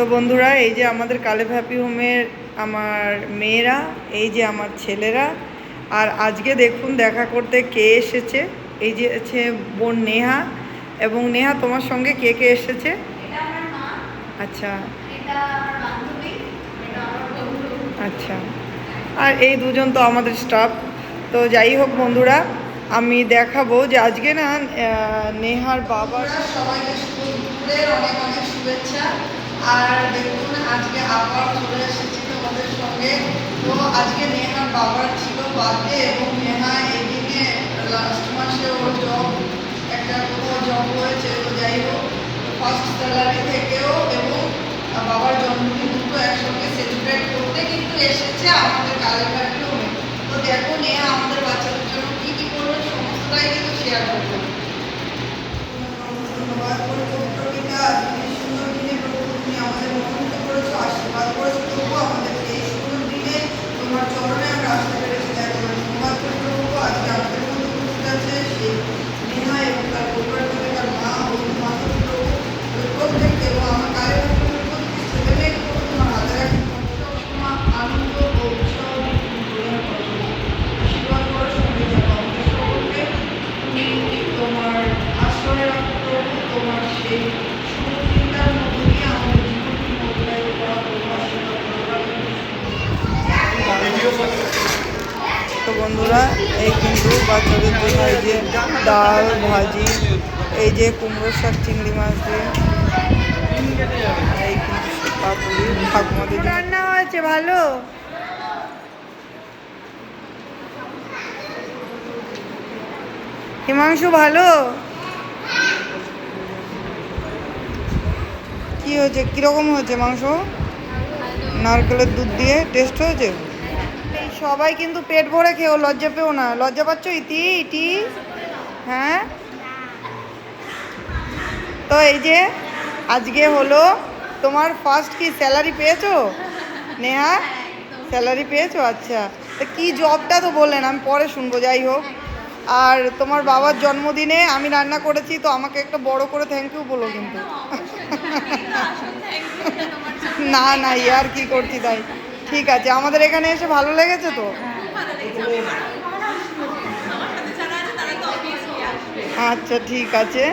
তো বন্ধুরা এই যে আমাদের কালে হ্যাপি হোমের আমার মেয়েরা এই যে আমার ছেলেরা আর আজকে দেখুন দেখা করতে কে এসেছে। এই যে আছে বোন নেহা এবং নেহা তোমার সঙ্গে কে কে এসেছে? এটা আমার মা। আচ্ছা। আচ্ছা। আর এই দুজন তো আমাদের স্টাফ তো যাই হোক বন্ধুরা আমি দেখাবো যে আজকে না নেহার বাবার সবাইকে অনেক অনেক শুভেচ্ছা। আর দেখুন, আজকে আবার চলে এসেছি তোমাদের সঙ্গে। তো আজকে নেহার বাবার ছিল বার্থডে এবং নেহা এদিকে লাস্ট মাসে ওর জব একটা কোথাও জব হয়েছে তো যাই হোক ফার্স্ট স্যালারি থেকেও এবং বাবার জন্মদিন দুটো একসঙ্গে সেলিব্রেট করতে কিন্তু এসেছে, আমাদের রুমে তো দেখো নেহা আমাদের বাচ্চাদের জন্য কী কী করবে, সমস্তটাই কিন্তু শেয়ার করবে। তো বন্ধুরা, এই কিন্তু বাচ্চাদের জন্য এই যে ডাল, ভাজি, এই যে কুমড়ো শাক, চিংড়ি মাছ দিয়ে এই কিন্তু ঠাকুমাদের রান্না হয়েছে, ভালো? হিমাংশু, ভালো? কি হয়েছে? কীরকম হয়েছে মাংস? নারকেলের দুধ দিয়ে টেস্ট হয়েছে? সবাই কিন্তু পেট ভরে খেয়েও লজ্জা পেও না। লজ্জা পাচ্ছ? ইতি ইটি হ্যাঁ? তো এই যে আজকে হলো তোমার ফার্স্ট কি স্যালারি পেয়েছ? নেহা? স্যালারি পেয়েছ? আচ্ছা। তো কি জবটা তো বললেন, আমি পরে শুনব, যাই হোক। আর তোমার বাবার জন্মদিনে আমি রান্না করেছি, তো আমাকে একটা বড় করে থ্যাংক ইউ বলো কিন্তু। না না ইয়ার কি করছি তাই। ঠিক আছে, আমাদের এখানে এসে ভালো লেগেছে তো? আচ্ছা ঠিক আছে।